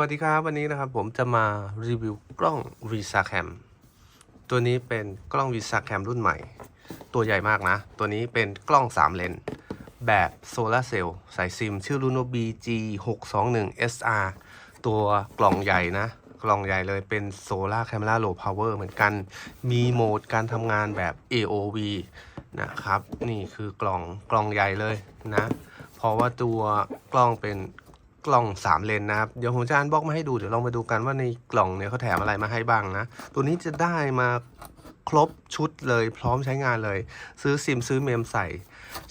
วัสดีครับ วันนี้นะครับผมจะมารีวิวกล้อง v i s a Cam ตัวนี้เป็นกล้อง v i s a Cam รุ่นใหม่ ตัวใหญ่มากนะ ตัวนี้เป็นกล้อง 3 เลนส์แบบโซลาเซลล์สายซิม ชื่อรุ่นว่า BG 6 2 1 SR ตัวกล่องใหญ่นะ กล่องใหญ่เลยเป็น Solar Camera Low Power เหมือนกัน มีโหมดการทำงานแบบ AOV นะครับ นี่คือกล่องกล่องใหญ่เลยนะ เพราะว่าตัวกล้องเป็น กล่อง 3 เลนนะครับ เดี๋ยวผมจะอ่านบล็อกมาให้ดู เดี๋ยวลองมาดูกันว่าในกล่องเนี่ยเขาแถมอะไรมาให้บ้างนะ ตัวนี้จะได้มาครบชุดเลยพร้อมใช้งานเลย ซื้อซิมซื้อเมมใส่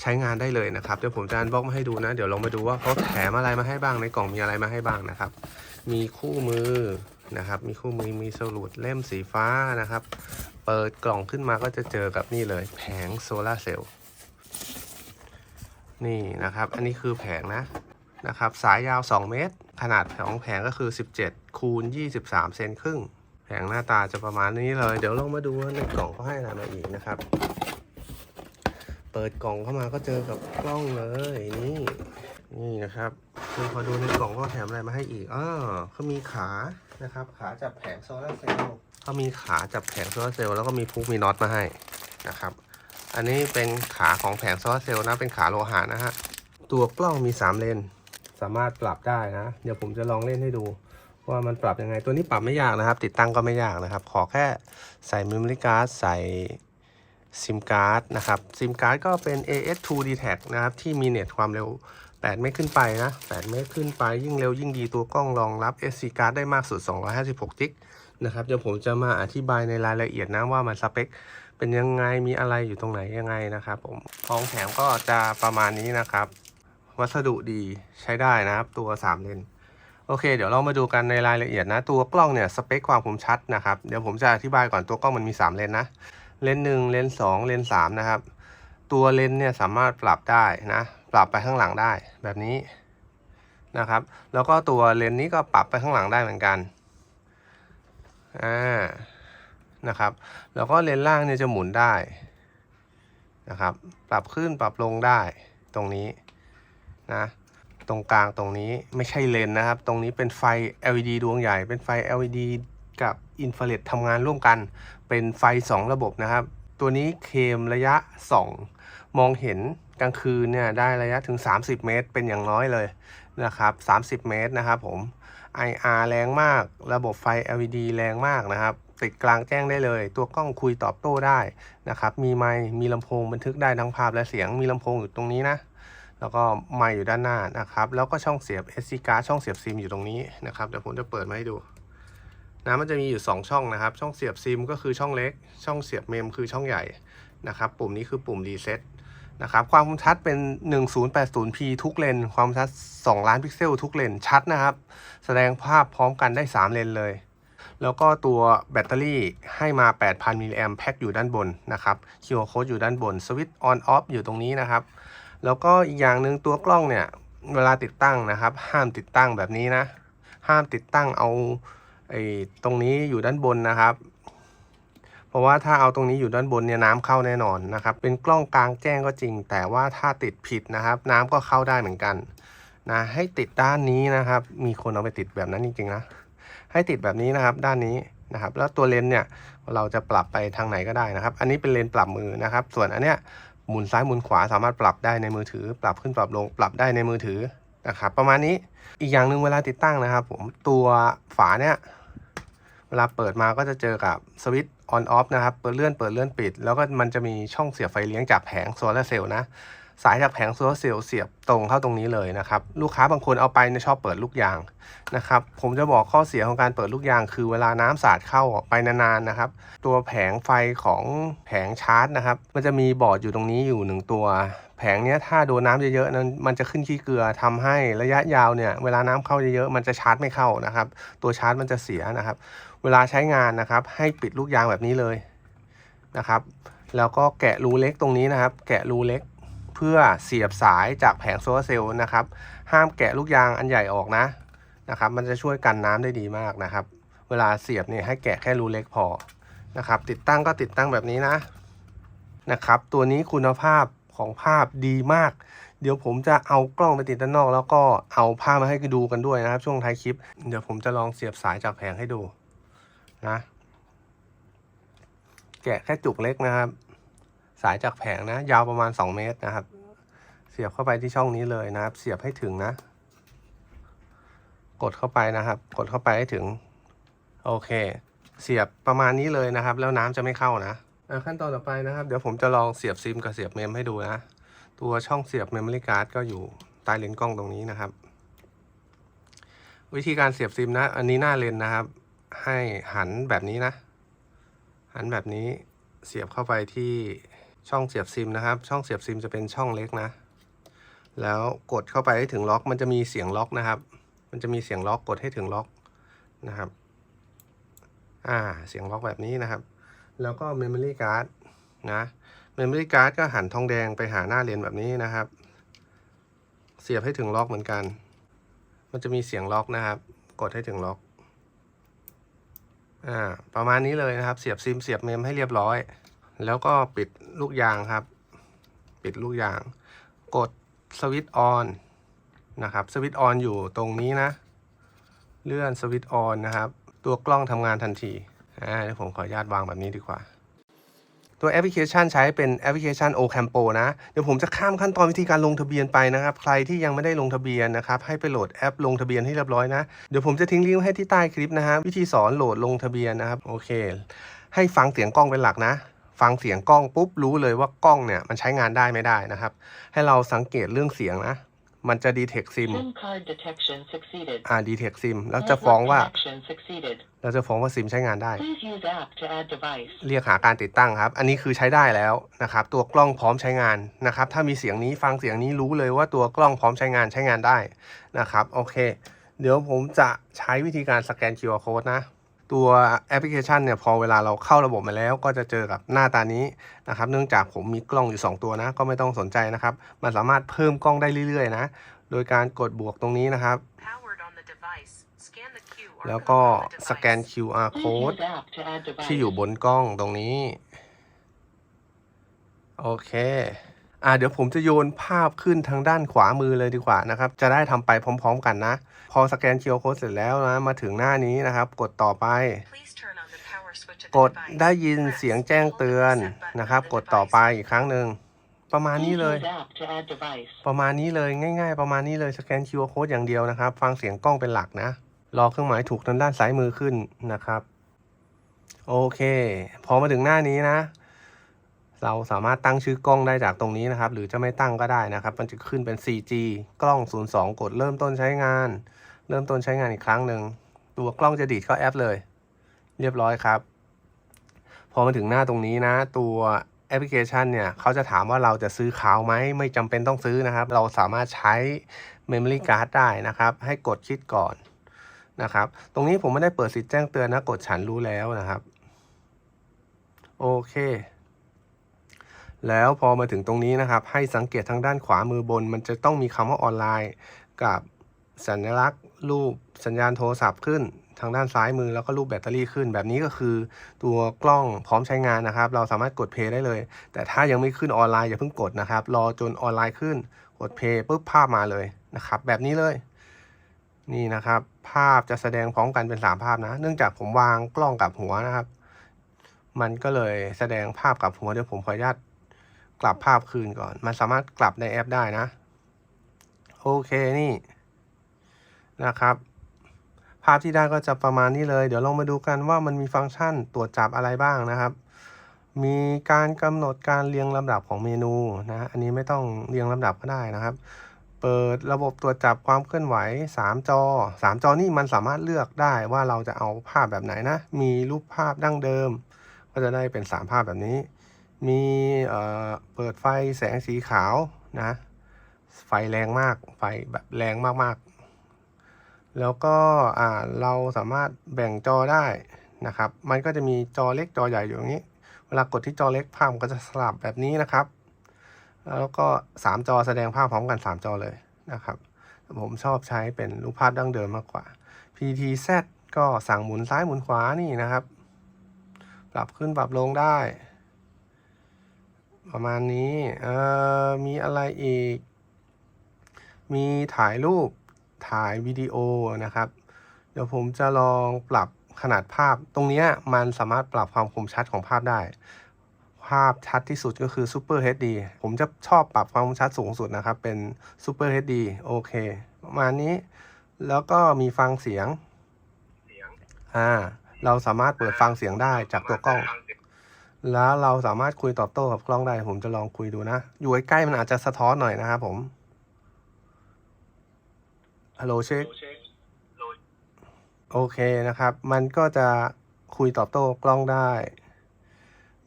ใช้งานได้เลยนะครับ เดี๋ยวผมจะอ่านบล็อกมาให้ดูนะ เดี๋ยวลองมาดูว่าเขาแถมอะไรมาให้บ้างในกล่องมีอะไรมาให้บ้างนะครับ มีคู่มือนะครับ มีคู่มือมีสรุปเล่มสีฟ้านะครับ เปิดกล่องขึ้นมาก็จะเจอกับนี่เลย แผงโซลาร์เซลล์นี่นะครับ อันนี้คือแผงนะ นะครับ สายยาว 2 เมตร ขนาดของแผงก็คือ 17 คูณ 23 เซนครึ่ง แผงหน้าตาจะประมาณนี้เลย เดี๋ยวลองมาดูว่าในกล่องเขาให้อะไรมาอีกนะครับ เปิดกล่องเข้ามาก็เจอกับกล้องเลย นี่ นี่นะครับคือพอดูในกล่องก็แถมอะไรมาให้อีกอ้อเขามีขา นะครับ ขาจับแผงโซลาร์เซลล์เขามีขาจับแผงโซลาร์เซลล์แล้วก็มีพุกมีน็อตมาให้นะครับ อันนี้เป็นขาของแผงโซลาร์เซลล์นะ เป็นขาโลหะนะฮะ ตัวกล้องมี 3 เลน สามารถปรับได้นะ เดี๋ยวผมจะลองเล่นให้ดู ว่ามันปรับยังไง ตัวนี้ปรับไม่ยากนะครับ ติดตั้งก็ไม่ยากนะครับ ขอแค่ใส่ memory card ใส่ซิมการ์ดนะครับ ซิมการ์ดก็เป็น AS2 d t a c นะครับ ที่มีเน็ตความเร็ว 8 เมตรขึ้นไปนะ 8 เมตรขึ้นไปยิ่งเร็วยิ่งดีตัวกล้องรองรับ SD card ได้มากสุด 256จิกนะครับ เดี๋ยวผมจะมาอธิบายในรายละเอียดนะว่ามันสเปค เป็นยังไงมีอะไรอยู่ตรงไหนยังไงนะครับผมของแถมก็จะประมาณนี้นะครับ วัสดุดีใช้ได้นะครับ ตัว 3 เลนโอเค เดี๋ยวเรามาดูกันในรายละเอียดนะ ตัวกล้องเนี่ยสเปคความคมชัดนะครับ เดี๋ยวผมจะอธิบายก่อนตัวกล้องมันมี 3 เลนนะ เลนหนึ่งเลนสองเลนสามนะครับ ตัวเลนเนี่ยสามารถปรับได้นะ ปรับไปข้างหลังได้แบบนี้นะครับ แล้วก็ตัวเลนนี้ก็ปรับไปข้างหลังได้เหมือนกัน อ่า นะครับ แล้วก็เลนล่างเนี่ยจะหมุนได้นะครับ ปรับขึ้นปรับลงได้ตรงนี้ นะตรงกลางตรงนี้ไม่ใช่เลนนะครับ ตรงนี้เป็นไฟ LED ดวงใหญ่ เป็นไฟ LED กับอินฟราเรดทำงานร่วมกัน เป็นไฟ 2 ระบบนะครับ ตัวนี้เคมระยะสองมองเห็นกลางคืนเนี่ยได้ระยะถึง 30 เมตร เป็นอย่างน้อยเลยนะครับ 30 เมตรนะครับผม IR แรงมาก ระบบไฟ LED แรงมากนะครับ ติดกลางแจ้งได้เลย ตัวกล้องคุยตอบโต้ได้นะครับ มีไมค์ มีลำโพงบันทึกได้ทั้งภาพและเสียง มีลำโพงอยู่ตรงนี้นะ แล้วก็ไมค์อยู่ด้านหน้านะครับ แล้วก็ช่องเสียบ SD card ช่องเสียบซิมอยู่ตรงนี้นะครับเดี๋ยวผมจะเปิดมาให้ดูนะมันจะมีอยู่ 2 ช่องนะครับ ช่องเสียบซิมก็คือช่องเล็ก ช่องเสียบเมมคือช่องใหญ่นะครับ ปุ่มนี้คือปุ่มรีเซ็ตนะครับความคมชัดเป็น 1080p ทุกเลน ความชัด 2 ล้านพิกเซลทุกเลน ชัดนะครับ แสดงภาพพร้อมกันได้ 3 เลนเลย แล้วก็ตัวแบตเตอรี่ให้มา 8,000มิลลิแอมแพ็คอยู่ด้านบนนะครับ QR code อยู่ด้านบน สวิตช์ on off อยู่ตรงนี้นะครับ แล้วก็อีกอย่างหนึ่งตัวกล้องเนี่ยเวลาติดตั้งนะครับ ห้ามติดตั้งแบบนี้นะ ห้ามติดตั้งเอาไอ้ตรงนี้อยู่ด้านบนนะครับ เพราะว่าถ้าเอาตรงนี้อยู่ด้านบนเนี่ยน้ำเข้าแน่นอนนะครับ เป็นกล้องกลางแจ้งก็จริง แต่ว่าถ้าติดผิดนะครับ น้ำก็เข้าได้เหมือนกันนะให้ติดด้านนี้นะครับ มีคนเอาไปติดแบบนั้นจริงๆนะให้ติดแบบนี้นะครับด้านนี้นะครับ แล้วตัวเลนส์เนี่ยเราจะปรับไปทางไหนก็ได้นะครับ อันนี้เป็นเลนส์ปรับมือนะครับ ส่วนอันเนี้ย หมุนซ้ายหมุนขวาสามารถปรับได้ในมือถือ ปรับขึ้นปรับลง ปรับได้ในมือถือนะครับประมาณนี้อีกอย่างหนึ่งเวลาติดตั้งนะครับ ผมตัวฝาเนี่ยเวลาเปิดมาก็จะเจอกับสวิตช์ออนออฟนะครับเปิดเลื่อนเปิดเลื่อนปิด แล้วก็มันจะมีช่องเสียบไฟเลี้ยงจากแผงโซลาร์เซลล์นะ สายจากแผงโซลาร์เซลล์เสียบตรงเข้าตรงนี้เลยนะครับ ลูกค้าบางคนเอาไปเนี่ยชอบเปิดลูกยางนะครับ ผมจะบอกข้อเสียของการเปิดลูกยาง คือเวลาน้ำสาดเข้าไปนานๆนะครับ ตัวแผงไฟของแผงชาร์จนะครับ มันจะมีบอร์ดอยู่ตรงนี้อยู่หนึ่งตัว แผงเนี้ยถ้าโดนน้ำเยอะๆนั้นมันจะขึ้นขี้เกลือทำให้ระยะยาวเนี่ยเวลาน้ำเข้าเยอะๆมันจะชาร์จไม่เข้านะครับ ตัวชาร์จมันจะเสียนะครับ เวลาใช้งานนะครับ ให้ปิดลูกยางแบบนี้เลยนะครับ แล้วก็แกะรูเล็กตรงนี้นะครับ แกะรูเล็ก พื่อเสียบสายจากแผงโซลาร์เซลล์นะครับ ห้ามแกะลูกยางอันใหญ่ออกนะนะครับ มันจะช่วยกันน้ำได้ดีมากนะครับ เวลาเสียบเนี่ยให้แกะแค่รูเล็กพอนะครับ ติดตั้งก็ติดตั้งแบบนี้นะนะครับ ตัวนี้คุณภาพของภาพดีมาก เดี๋ยวผมจะเอากล้องไปติดด้านนอก แล้วก็เอาภาพมาให้ดูกันด้วยนะครับ ช่วงท้ายคลิป เดี๋ยวผมจะลองเสียบสายจากแผงให้ดูนะแกะแค่จุกเล็กนะครับ สายจากแผงนะ ยาวประมาณ 2 เมตรนะครับ เสียบเข้าไปที่ช่องนี้เลยนะครับ เสียบให้ถึงนะ กดเข้าไปนะครับ กดเข้าไปให้ถึง โอเค เสียบประมาณนี้เลยนะครับ แล้วน้ำจะไม่เข้านะอะขั้นตอนต่อไปนะครับ เดี๋ยวผมจะลองเสียบซิมกับเสียบเมมให้ดูนะ ตัวช่องเสียบ Memory Card ก็อยู่ใต้เลนส์กล้องตรงนี้นะครับ วิธีการเสียบซิมนะ อันนี้หน้าเลนนะครับ ให้หันแบบนี้นะ หันแบบนี้เสียบเข้าไปที่ช่องเสียบซิมนะครับ ช่องเสียบซิมจะเป็นช่องเล็กนะ แล้วกดเข้าไปให้ถึงล็อก มันจะมีเสียงล็อกนะครับ มันจะมีเสียงล็อกกดให้ถึงล็อกนะครับ อ่า เสียงล็อกแบบนี้นะครับ แล้วก็ Memory Card นะ Memory Card ก็หันทองแดงไปหาหน้าเลนแบบนี้นะครับ เสียบให้ถึงล็อกเหมือนกัน มันจะมีเสียงล็อกนะครับ กดให้ถึงล็อก อ่า ประมาณนี้เลยนะครับ เสียบซิมเสียบเมมให้เรียบร้อย แล้วก็ปิดลูกยางครับ ปิดลูกยาง กด สวิตช์ออนนะครับสวิตช์ออนอยู่ตรงนี้นะ เลื่อนสวิตช์ออนนะครับ ตัวกล้องทำงานทันทีอ่าเดี๋ยวผมขออนุญาตวางแบบนี้ดีกว่า ตัวแอปพลิเคชันใช้เป็นแอปพลิเคชัน Ocampo นะ เดี๋ยวผมจะข้ามขั้นตอนวิธีการลงทะเบียนไปนะครับ ใครที่ยังไม่ได้ลงทะเบียนนะครับ ให้ไปโหลดแอปลงทะเบียนให้เรียบร้อยนะ เดี๋ยวผมจะทิ้งลิงก์ให้ที่ใต้คลิปนะฮะวิธีสอนโหลดลงทะเบียนนะครับ โอเค ให้ฟังเสียงกล้องเป็นหลักนะ ฟังเสียงกล้องปุ๊บรู้เลยว่ากล้องเนี่ยมันใช้งานได้ไม่ได้นะครับ ให้เราสังเกตเรื่องเสียงนะ มันจะ detect sim SIM card detection succeeded. อ่า detect sim แล้วจะฟ้อง Network ว่า connection succeeded. เราจะฟ้องว่าซิมใช้งานได้ Please use app to add device. เรียกหาการติดตั้งครับ อันนี้คือใช้ได้แล้วนะครับ ตัวกล้องพร้อมใช้งานนะครับ ถ้ามีเสียงนี้ฟังเสียงนี้รู้เลยว่าตัวกล้องพร้อมใช้งานใช้งานได้นะครับ โอเค เดี๋ยวผมจะใช้วิธีการสแกน QR code นะ ตัวแอปพลิเคชันเนี่ยพอเวลาเราเข้าระบบมาแล้วก็จะเจอกับหน้าตานี้นะครับ เนื่องจากผมมีกล้องอยู่ 2 ตัวนะ ก็ไม่ต้องสนใจนะครับ มันสามารถเพิ่มกล้องได้เรื่อยๆนะ โดยการกดบวกตรงนี้นะครับ แล้วก็สแกน QR code ที่อยู่บนกล้องตรงนี้ โอเค อ่าเดี๋ยวผมจะโยนภาพขึ้นทางด้านขวามือเลยดีกว่านะครับ จะได้ทำไปพร้อม ๆ กันนะ พอสแกน QR code เสร็จแล้วนะ มาถึงหน้านี้นะครับ กดต่อไป Please turn on the power switch of ก the ด device. ได้ยิน Press เสียงแจ้งเตือน hold the reset button นะครับ on the กดต่อไป device. อีกครั้งหนึ่งประมาณ Please นี้เลย use app to add device. ประมาณนี้เลยง่าย ๆ ประมาณนี้เลยสแกน QR code อย่างเดียวนะครับ ฟังเสียงกล้องเป็นหลักนะ รอเครื่องหมายถูกทางด้านซ้ายมือขึ้นนะครับ โอเค พอมาถึงหน้านี้นะ เราสามารถตั้งชื่อกล้องได้จากตรงนี้นะครับ หรือจะไม่ตั้งก็ได้นะครับ มันจะขึ้นเป็น 4G กล้อง 02 กดเริ่มต้นใช้งาน เริ่มต้นใช้งานอีกครั้งหนึ่ง ตัวกล้องจะดีดเข้าแอปเลย เรียบร้อยครับ พอมาถึงหน้าตรงนี้นะ ตัวแอปพลิเคชันเนี่ยเขาจะถามว่าเราจะซื้อขาวไหม ไม่จำเป็นต้องซื้อนะครับ เราสามารถใช้ Memory Card ได้นะครับ ให้กดคิดก่อนนะครับ ตรงนี้ผมไม่ได้เปิดสิทธิ์แจ้งเตือนนะ กดฉันรู้แล้วนะครับ โอเค แล้วพอมาถึงตรงนี้นะครับ ให้สังเกตทางด้านขวามือบน มันจะต้องมีคำว่าออนไลน์ กับสัญลักษณ์ รูปสัญญาณโทรศัพท์ขึ้นทางด้านซ้ายมือแล้วก็รูปแบตเตอรี่ขึ้น แบบนี้ก็คือตัวกล้องพร้อมใช้งานนะครับ เราสามารถกดเพย์ได้เลย แต่ถ้ายังไม่ขึ้นออนไลน์อย่าเพิ่งกดนะครับ รอจนออนไลน์ขึ้น กดเพย์ปุ๊บภาพมาเลยนะครับ แบบนี้เลย นี่นะครับ ภาพจะแสดงพร้อมกันเป็นสามภาพนะ เนื่องจากผมวางกล้องกับหัวนะครับ มันก็เลยแสดงภาพกับหัวเดี๋ยวผมขออนุญาต กลับภาพคืนก่อน มันสามารถกลับในแอปได้นะ โอเคนี่นะครับ ภาพที่ได้ก็จะประมาณนี้เลย เดี๋ยวลองมาดูกันว่ามันมีฟังก์ชันตรวจจับอะไรบ้างนะครับ มีการกำหนดการเรียงลำดับของเมนูนะ อันนี้ไม่ต้องเรียงลำดับก็ได้นะครับเปิดระบบตรวจจับความเคลื่อนไหว 3 จอ 3 จอนี่มันสามารถเลือกได้ว่าเราจะเอาภาพแบบไหนนะ มีรูปภาพดั้งเดิม ก็จะได้เป็น 3 ภาพแบบนี้ มีเปิดไฟแสงสีขาวนะ ไฟแรงมาก ไฟแบบแรงมากๆ แล้วก็เราสามารถแบ่งจอได้นะครับ มันก็จะมีจอเล็กจอใหญ่อยู่อย่างนี้ เวลากดที่จอเล็กภาพมันก็จะสลับแบบนี้นะครับ แล้วก็ 3 จอแสดงภาพพร้อมกัน 3 จอเลยนะครับ ผมชอบใช้เป็นรูปภาพดั้งเดิมมากกว่า PTZ ก็สั่งหมุนซ้ายหมุนขวานี่นะครับ ปรับขึ้นปรับลงได้ ประมาณนี้เอ่อมีอะไรอีก มีถ่ายรูปถ่ายวิดีโอนะครับ เดี๋ยวผมจะลองปรับขนาดภาพ ตรงเนี้ยมันสามารถปรับความคมชัดของภาพได้ ภาพชัดที่สุดก็คือ Super HD ผมจะชอบปรับความคมชัดสูงสุดนะครับ เป็น Super HD โอเค ประมาณนี้ แล้วก็มีฟังเสียงอ่าเราสามารถเปิดฟังเสียงได้จากตัวกล้อง แล้วเราสามารถคุยตอบโต้กับกล้องได้ผมจะลองคุยดูนะ อยู่ใกล้ๆมันอาจจะสะท้อนหน่อยนะครับผมฮัลโหลเช็คโอเคนะครับ มันก็จะคุยตอบโต้กล้องได้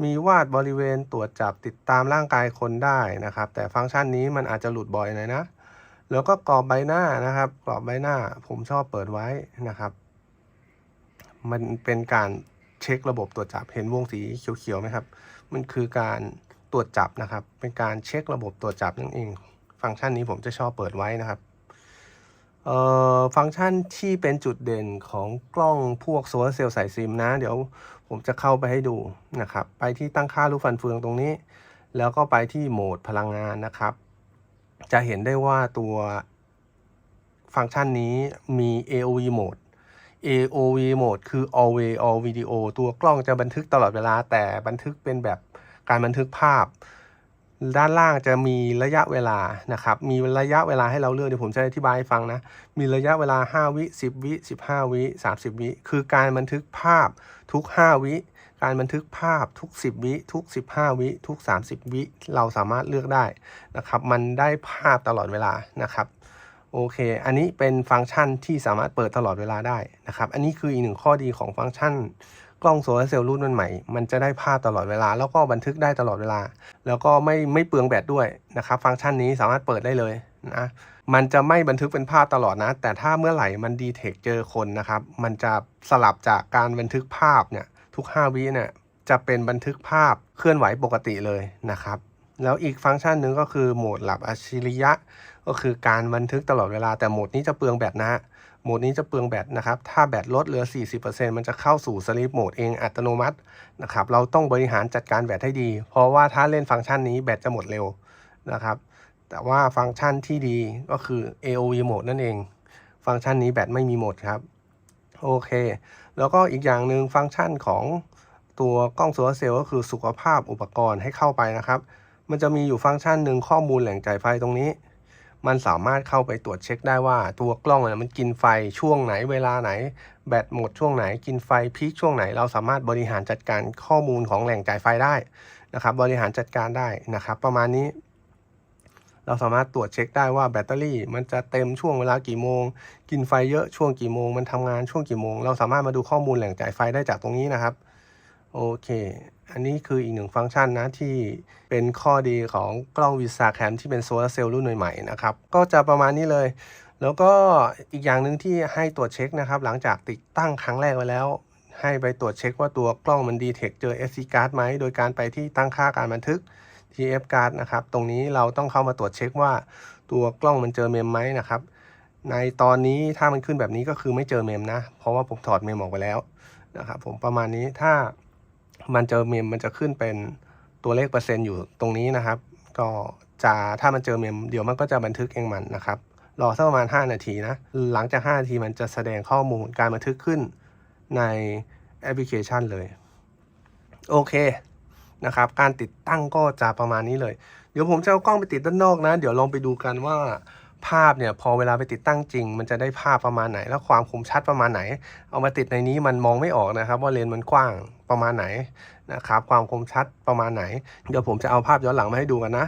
มีวาดบริเวณตรวจจับติดตามร่างกายคนได้นะครับ แต่ฟังก์ชันนี้มันอาจจะหลุดบ่อยหน่อยนะ แล้วก็กรอบใบหน้านะครับ กรอบใบหน้าผมชอบเปิดไว้นะครับ มันเป็นการ เช็คระบบตรวจจับเห็นวงสีเขียวๆไหมครับ มันคือการตรวจจับนะครับ เป็นการเช็คระบบตรวจจับนั่นเอง ฟังก์ชันนี้ผมจะชอบเปิดไว้นะครับเอ่อฟังก์ชันที่เป็นจุดเด่นของกล้องพวกโซลาร์เซลล์สายซิมนะ เดี๋ยวผมจะเข้าไปให้ดูนะครับ ไปที่ตั้งค่าลูฟันเฟืองตรงนี้ แล้วก็ไปที่โหมดพลังงานนะครับ จะเห็นได้ว่าตัวฟังก์ชันนี้มี AOV mode AOV mode คือ always all video ตัวกล้องจะบันทึกตลอดเวลา แต่บันทึกเป็นแบบการบันทึกภาพ ด้านล่างจะมีระยะเวลานะครับ มีระยะเวลาให้เราเลือกเดี๋ยวผมจะอธิบายให้ฟังนะ มีระยะเวลา 5 วิ 10 วิ 15 วิ 30 วิ คือการบันทึกภาพทุก 5 วิ การบันทึกภาพทุก 10 วิ ทุก 15 วิ ทุก 30 วิ เราสามารถเลือกได้นะครับ มันได้ภาพตลอดเวลานะครับ โอเค อันนี้เป็นฟังก์ชันที่สามารถเปิดตลอดเวลาได้นะครับ อันนี้คืออีกหนึ่งข้อดีของฟังก์ชัน กล้องโซลาร์เซลล์รุ่นใหม่ มันจะได้ภาพตลอดเวลา แล้วก็บันทึกได้ตลอดเวลา แล้วก็ไม่ไม่เปลืองแบตด้วยนะครับ ฟังก์ชันนี้สามารถเปิดได้เลยนะมันจะไม่บันทึกเป็นภาพตลอดนะ แต่ถ้าเมื่อไหร่มันดีเทคเจอคนนะครับ มันจะสลับจากการบันทึกภาพเนี่ยทุก 5 วิเนี่ยจะเป็นบันทึกภาพเคลื่อนไหวปกติเลยนะครับ แล้วอีกฟังก์ชันหนึ่งก็คือโหมดหลับอัจฉริยะ ก็คือการบันทึกตลอดเวลาแต่โหมดนี้จะเปลืองแบตนะฮะโหมดนี้จะเปลืองแบตนะครับ ถ้าแบตลดเหลือ 40%มันจะเข้าสู่สลีปโหมดเองอัตโนมัตินะครับ เราต้องบริหารจัดการแบตให้ดี เพราะว่าถ้าเล่นฟังก์ชันนี้แบตจะหมดเร็วนะครับ แต่ว่าฟังก์ชันที่ดีก็คือ AOV mode นั่นเอง ฟังก์ชันนี้แบตไม่มีหมดครับ โอเค แล้วก็อีกอย่างหนึ่งฟังก์ชันของตัวกล้องโซลาร์เซลล์ก็คือสุขภาพอุปกรณ์ให้เข้าไปนะครับ มันจะมีอยู่ฟังก์ชันหนึ่งข้อมูลแหล่งจ่ายไฟตรงนี้ มันสามารถเข้าไปตรวจเช็คได้ว่าตัวกล้องเนี่ยมันกินไฟช่วงไหนเวลาไหน แบตหมดช่วงไหนกินไฟพีคช่วงไหน เราสามารถบริหารจัดการข้อมูลของแหล่งจ่ายไฟได้นะครับ บริหารจัดการได้นะครับ ประมาณนี้ เราสามารถตรวจเช็คได้ว่าแบตเตอรี่ มันจะเต็มช่วงเวลากี่โมง กินไฟเยอะช่วงกี่โมง มันทำงานช่วงกี่โมง เราสามารถมาดูข้อมูลแหล่งจ่ายไฟได้จากตรงนี้นะครับ โอเค อันนี้คืออีกหนึ่งฟังก์ชันนะที่เป็นข้อดีของกล้องวิสาแคมที่เป็นโซลาร์เซลล์รุ่นใหม่ๆนะครับ ก็จะประมาณนี้เลย แล้วก็อีกอย่างหนึ่งที่ให้ตรวจเช็คนะครับ หลังจากติดตั้งครั้งแรกไว้แล้ว ให้ไปตรวจเช็คว่าตัวกล้องมันดีเทคเจอ SD card ไหม โดยการไปที่ตั้งค่าการบันทึก TF card นะครับ ตรงนี้เราต้องเข้ามาตรวจเช็คว่าตัวกล้องมันเจอเมมไหมนะครับ ในตอนนี้ถ้ามันขึ้นแบบนี้ก็คือไม่เจอเมมนะ เพราะว่าผมถอดเมมออกไปแล้วนะครับผมประมาณนี้ถ้า มันเจอเมมมันจะขึ้นเป็นตัวเลขเปอร์เซ็นต์อยู่ตรงนี้นะครับ ก็จะถ้ามันเจอเมมเดี๋ยวมันก็จะบันทึกเองมันนะครับรอสักประมาณ 5 นาทีนะ หลังจาก 5 นาทีมันจะแสดงข้อมูลการบันทึกขึ้นในแอปพลิเคชันเลย โอเคนะครับ การติดตั้งก็จะประมาณนี้เลย เดี๋ยวผมจะเอากล้องไปติดด้านนอกนะ เดี๋ยวลองไปดูกันว่า ภาพเนี่ยพอเวลาไปติดตั้งจริง มันจะได้ภาพประมาณไหน แล้วความคมชัดประมาณไหน เอามาติดในนี้มันมองไม่ออกนะครับ ว่าเลนส์มันกว้างประมาณไหนนะครับความคมชัดประมาณไหน เดี๋ยวผมจะเอาภาพย้อนหลังมาให้ดูกันนะ